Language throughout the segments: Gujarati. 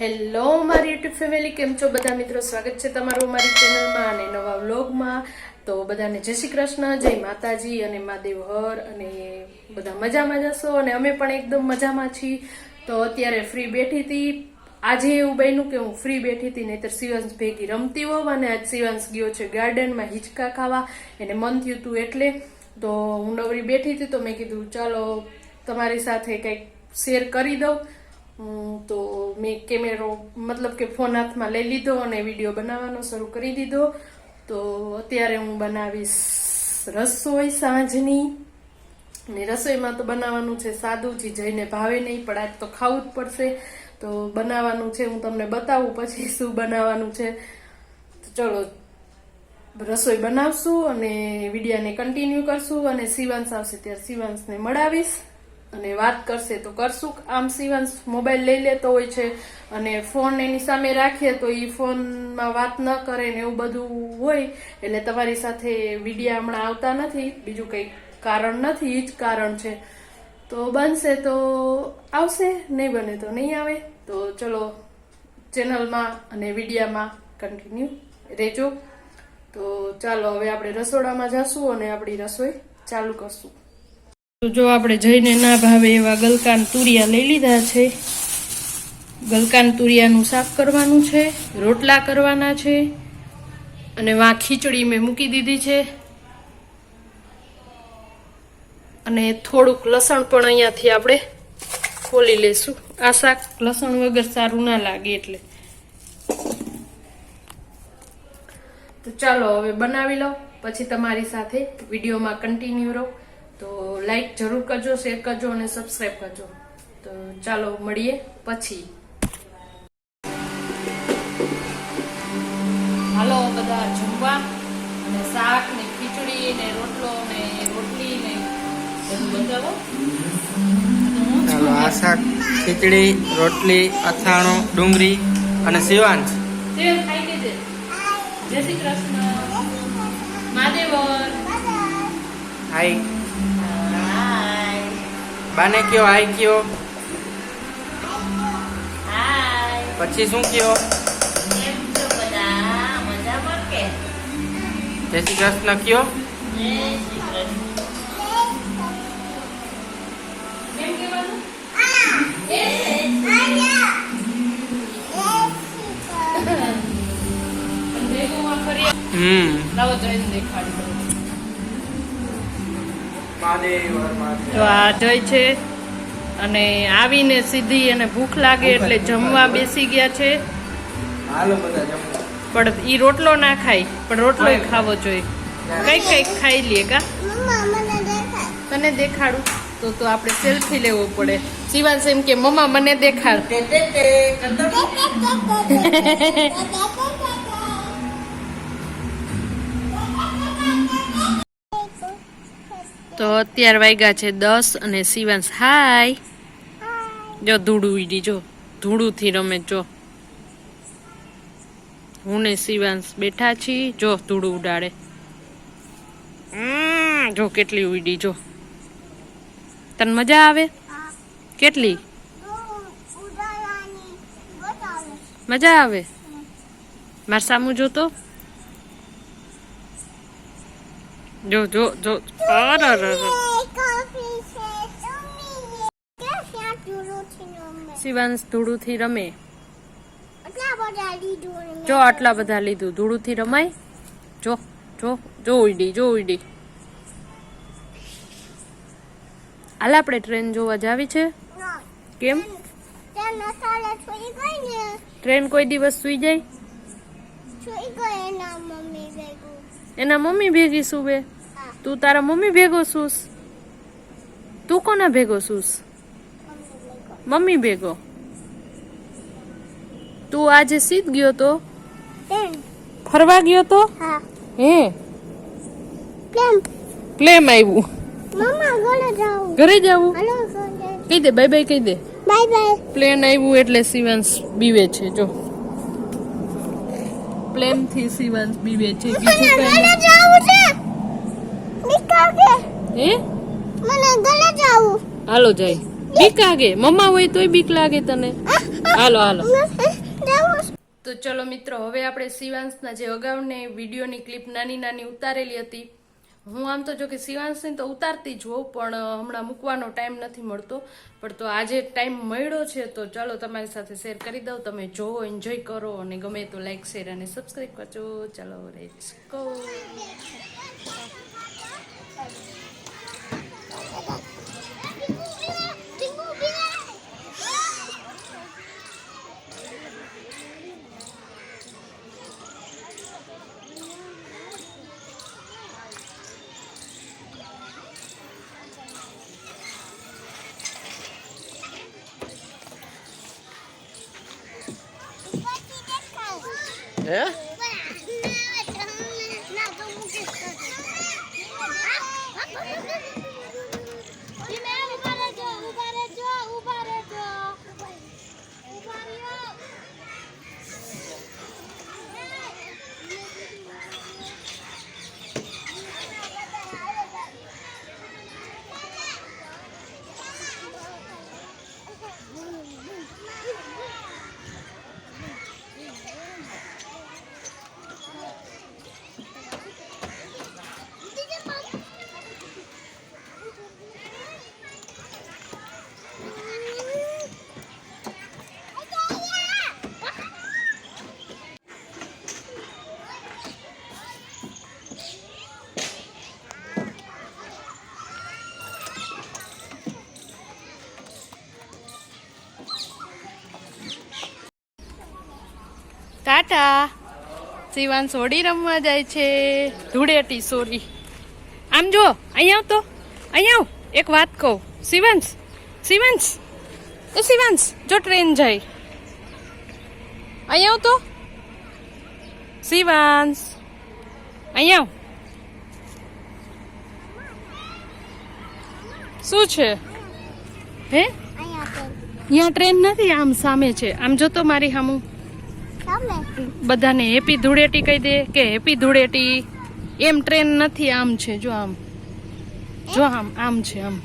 હેલો મારી યુટ્યુબ ફેમિલી, કેમ છો બધા મિત્રો? સ્વાગત છે તમારું મારી ચેનલમાં અને નવા વ્લોગમાં. તો બધાને જય શ્રી કૃષ્ણ, જય માતાજી અને મહાદેવ હર અને બધા મજામાં જશો અને અમે પણ એકદમ મજામાં છીએ. તો અત્યારે ફ્રી બેઠી હતી. આજે એવું બન્યું કે હું ફ્રી બેઠી હતી, નહીતર શિવાંશ ભેગી રમતી હોવ અને આજ શિવાંશ ગયો છે ગાર્ડનમાં હિંચકા ખાવા. એને મન થયું હતું એટલે તો હું નવરી બેઠી હતી તો મેં કીધું, ચાલો, તમારી સાથે કંઈક શેર કરી દઉં. તો મેં કેમેરો મતલબ કે ફોન હાથમાં લઈ લીધો અને વીડિયો બનાવવાનો શરૂ કરી દીધો. તો અત્યારે હું બનાવીશ રસોઈ સાંજની. ને રસોઈમાં તો બનાવવાનું છે સાદું જે જઈને ભાવે નહીં, પણ આજ તો ખાવું જ પડશે. તો બનાવવાનું છે, હું તમને બતાવું પછી શું બનાવવાનું છે. ચલો, રસોઈ બનાવશું અને વિડીયાને કન્ટિન્યુ કરશું અને શિવાંશ આવશે ત્યારે શિવાંશને મળાવીશ. અને વાત કરશે તો કરશું. આમ શિવાંશ મોબાઈલ લઈ લેતો હોય છે અને ફોન એની સામે રાખીએ તો એ ફોનમાં વાત ન કરે ને એવું બધું હોય. એટલે તમારી સાથે વિડીયા હમણાં આવતા નથી. બીજું કંઈ કારણ નથી જ કારણ છે. તો બનશે તો આવશે, નહીં બને તો નહીં આવે. તો ચલો, ચેનલમાં અને વિડીયામાં કન્ટિન્યુ રહેજો. તો ચાલો, હવે આપણે રસોડામાં જશું અને આપણી રસોઈ ચાલુ કરશું. તો જો આપણે જઈને ના ભાવે એવા ગલકાન તુરિયા લઈ લીધા છે. ગલકાન તુરિયાનું શાક કરવાનું છે, રોટલા કરવાના છે, અને વાં ખીચડી મેં મૂકી દીધી છે. અને થોડુંક લસણ પણ અહીંયાથી આપણે ખોલી લેશું આ શાક લસણ વગર સારું ના લાગે એટલે. તો ચાલો હવે બનાવી લો પછી તમારી સાથે વિડીયોમાં કન્ટિન્યુ રહો. તો લાઈક જરૂર કરજો શેર કરજો અને સબસ્ક્રાઈબ કરજો. તો ચાલો મળીએ પછી. હાલો બધા જમવા. અને શાક ને ખીચડી ને રોટલો ચાલો આ શાક ખીચડી રોટલી અથાણું ડુંગળી અને જય શ્રી કૃષ્ણ. મહાદેવર હાય. બાને કયો હાય કયો? પછી શું કયો? જય શ્રી કૃષ્ણ કયો? હમ. તો આ જય છે. અને આવીને સીધી એને ભૂખ લાગે એટલે જમવા બેસી ગયા છે. પણ ઈ રોટલો ના ખાય પણ રોટલો ખાવો જોઈએ. કઈ કઈ ખાઈ લઈએ કા? તને દેખાડું. તો તો આપણે સેલ્ફી લેવો પડે. શિવાંશ એમ કે મમ્મા મને દેખાડ. તો અત્યાર વાગ્યા છે દસ અને શિવાંશ હાય. જો ધૂળું ઉડી જો. ધૂળુંથી રમે જો. હું ને શિવાંશ બેઠા છીએ જો ધૂળું ઉડાડે. જો કેટલી ઉડી જો. તને મજા આવે? કેટલી? મજા આવે? માર સામું જોતો? જો જો જો. શિવાંશ ધૂળુથી રમે. જો, આટલા બધા લીધું. ધૂળુંથી રમાય? જો જો જો ઉડી જો ઉડી. હાલ આપણે ટ્રેન જોવા જાવી છે? કેમ? ટ્રેન કોઈ દિવસ સુઈ જાય? એના મમ્મી ભેગી સુવે તું તારા મમ્મી ભેગો સુસ તું કોના ભેગો સુસ મમ્મી ભેગો. તું આજે સીધ ગયો તો? ફરવા ગયો તો? હે. પ્લેમ આવ્યું ઘરે જવું કહી દે બાય બાય કહી દે. બાય બાય પ્લેન આવ્યું એટલે શિવાંશ બીવે છે જો. પ્લેનથી શિવાંશ બીવે છે બીજું કઈ જાવું છે. નિકાગે. હે? મને ગલે જાવું. હાલો જાય. બીક લાગે મમ્મા હોય તોય બીક લાગે તને. હાલો હાલો. તો ચલો મિત્રો હવે આપણે શિવાંશના જે અગાઉની વિડીયોની ક્લિપ નાની નાની ઉતારેલી હતી હું આમ તો જો કે શિવાંશની તો ઉતારતી જ હોઉં, પણ હમણાં મૂકવાનો ટાઈમ નથી મળતો. પણ તો આજે ટાઈમ મળ્યો છે, તો ચાલો તમારી સાથે શેર કરી દઉં. તમે જોવો એન્જોય કરો, અને ગમે તો લાઈક શેર અને સબસ્ક્રાઈબ કરજો. ચાલો રેટ્સ ગો હે ટાટા. શિવાંશ હોડી રમવા જાય છે. ધૂળેટી સોરી. આમ જો અહીંયા આવ તો અહીંયા આવ એક વાત કહું. શિવાંશ શિવાંશ. એ શિવાંશ જો ટ્રેન જાય. અહીંયા આવ તો શિવાંશ અહીંયા શું છે? હે? અહીંયા ટ્રેન નથી આમ સામે છે. આમ જો તો મારી સામું બધાને હેપી ધૂળેટી કહી દે કે હેપી ધૂળેટી. એમ ટ્રેન નથી આમ છે જો આમ. જો આમ આમ છે આમ.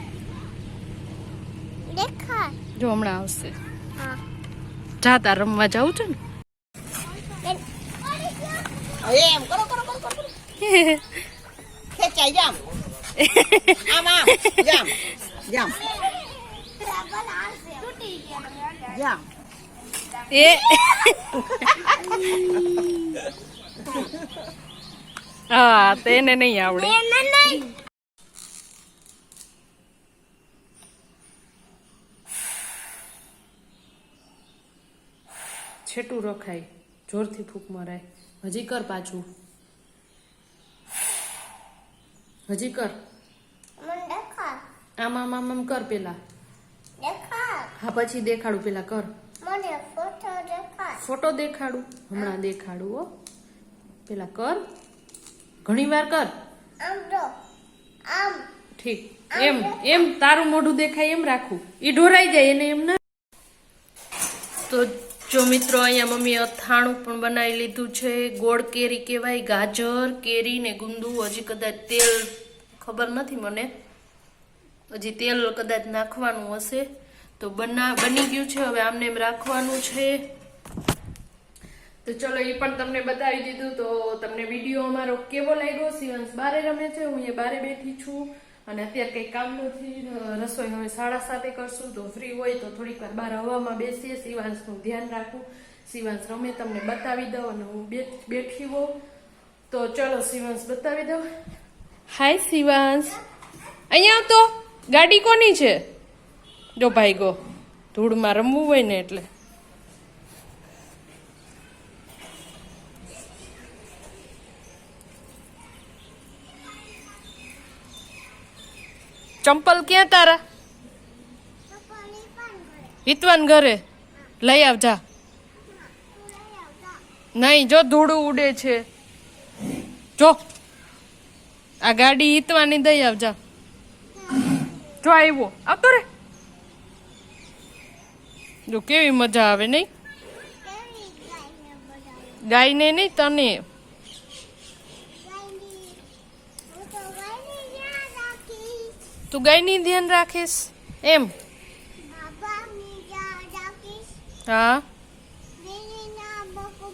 જો હમણાં આવશે. જાતા રમવા જવું છે ને. એમ કરો કરો કરો કરો કરો. ખેંચાય જામ. આમ આમ જામ જામ. જામ. એ હા તેને નહીં આવડે. છેટું રખાય જોરથી ફૂંક મરાય. હજી કર પાછું. હજી કર. આમ આમ આમ કર પેલા. હા પછી દેખાડું પેલા કર. મને ફોટો દેખાડ. ફોટો દેખાડું? હમણાં દેખાડું હો. પેલા કર. ઘણી વાર કર. આમ તો આમ. ઠીક. એમ એમ તારું મોઢું દેખાય એમ રાખું. ઈ ઢોરાઈ જાય એને એમ ના. તો જો મિત્રો અહીંયા મમ્મીએ અથાણું પણ બનાવી લીધું છે. ગોળ કેરી કહેવાય ગાજર કેરી ને ગુંદુ. હજી કદાચ તેલ ખબર નથી મને. હજી તેલ કદાચ નાખવાનું હશે. તો બના, બની ગયું છે, હવે આમને એમ રાખવાનું છે. તો ચલો એ પણ તમને બતાવી દીધું, તો તમને વીડિયો અમારો કેવો લાગ્યો? સિવંશ બારે રમે છે, હું એ બારે બેઠી છું. અને અત્યારે કંઈ કામ નથી રસોઈ હવે સાડા સાતે કરશું, તો ફ્રી હોય તો થોડીક વાર બહાર હવામાં બેસીએ. સિવાંશનું ધ્યાન રાખું. સિવાંશ રમે, તમને બતાવી દઉં અને હું બેઠી હોઉં. તો ચલો સિવાંશ બતાવી દઉં. હાય સિવાંશ અહીંયા તો ગાડી કોની છે? જો ભાઈ ગો, ધૂળમાં રમવું હોય ને એટલે. ચંપલ ક્યાં તારા? હિતવાન ઘરે. લઈ આવજા નહીં, જો ધૂળું ઉડે છે. જો. આ ગાડી હિતવાની દઈ આવજા જો. આવ્યો આવતો રે. જો કેવી મજા આવે નહીં? ગાયને નહીં તને? તો ગાયની ધ્યાન રાખીશ એમ? હા? બકુ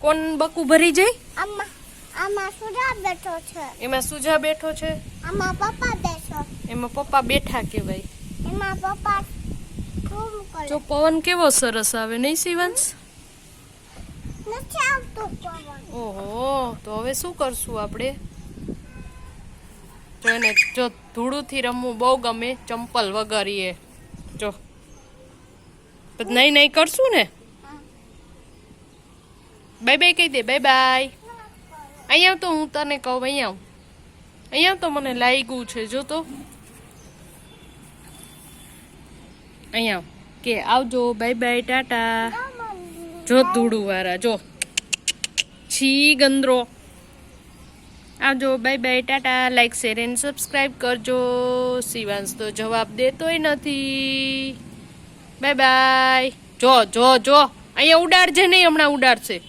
કોણ બકુ ભરી જાય? આમાં આમાં સુજા બેઠો છે એમાં સુજા બેઠો છે? આમાં પપ્પા બેઠો. એમાં પપ્પા બેઠા કહેવાય. એમાં પપ્પા જો પવન કેવો સરસ આવે નહીં શિવાંશ? ઓહો તો હવે શું કરશું આપણે? તો એને જો ધૂળુથી રમવું બહુ ગમે ચંપલ વગરીએ. જો. નહીં નહીં કરશું ને? બાય બાય કહી દે બાય બાય. અહીંયા તો હું તને કહું અહીંયા આવ. અહીંયા તો મને લાગ્યું છે જો તો. અહીંયા. કે આવજો, બાય બાય, ટાટા. જો ધૂળું વાળા જો. છી ગંદરો. આવજો, bye bye, tata. Like share and subscribe કરજો. શિવાંશ તો જવાબ દેતોય નથી. Bye bye. જો જો જો. અહીંયા ઉડાડજે નહીં, હમણાં ઉડાડશે.